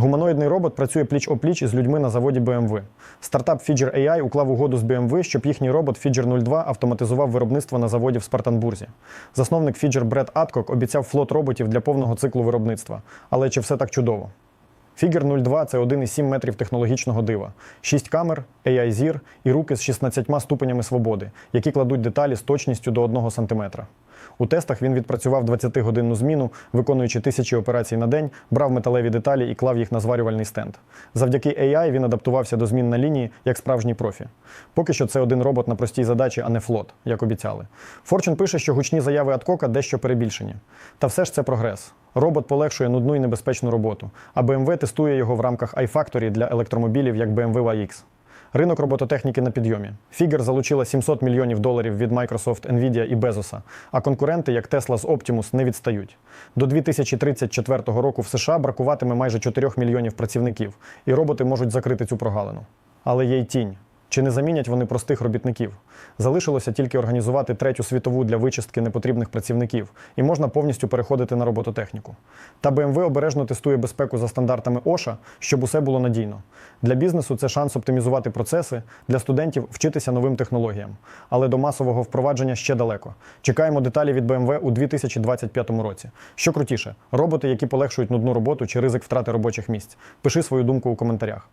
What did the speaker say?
Гуманоїдний робот працює пліч-опліч із людьми на заводі BMW. Стартап Fidger AI уклав угоду з BMW, щоб їхній робот Fidger 02 автоматизував виробництво на заводі в Спартанбурзі. Засновник Fidger Бред Аткок обіцяв флот роботів для повного циклу виробництва. Але чи все так чудово? Figure 02 – це 1,7 метрів технологічного дива, 6 камер, AI зір і руки з 16 ступенями свободи, які кладуть деталі з точністю до 1 см. У тестах він відпрацював 20-годинну зміну, виконуючи тисячі операцій на день, брав металеві деталі і клав їх на зварювальний стенд. Завдяки AI він адаптувався до змін на лінії як справжній профі. Поки що це один робот на простій задачі, а не флот, як обіцяли. Fortune пише, що гучні заяви Адкока дещо перебільшені. Та все ж це прогрес. Робот полегшує нудну і небезпечну роботу, а BMW тестує його в рамках iFactory для електромобілів як BMW YX. Ринок робототехніки на підйомі. Figure залучила 700 мільйонів доларів від Microsoft, Nvidia і Безоса, а конкуренти, як Tesla з Optimus, не відстають. До 2034 року в США бракуватиме майже 4 мільйонів працівників, і роботи можуть закрити цю прогалину. Але є й тінь. Чи не замінять вони простих робітників? Залишилося тільки організувати третю світову для вичистки непотрібних працівників, і можна повністю переходити на робототехніку. Та BMW обережно тестує безпеку за стандартами OSHA, щоб усе було надійно. Для бізнесу це шанс оптимізувати процеси, для студентів вчитися новим технологіям. Але до масового впровадження ще далеко. Чекаємо деталі від BMW у 2025 році. Що крутіше, роботи, які полегшують нудну роботу чи ризик втрати робочих місць. Пиши свою думку у коментарях.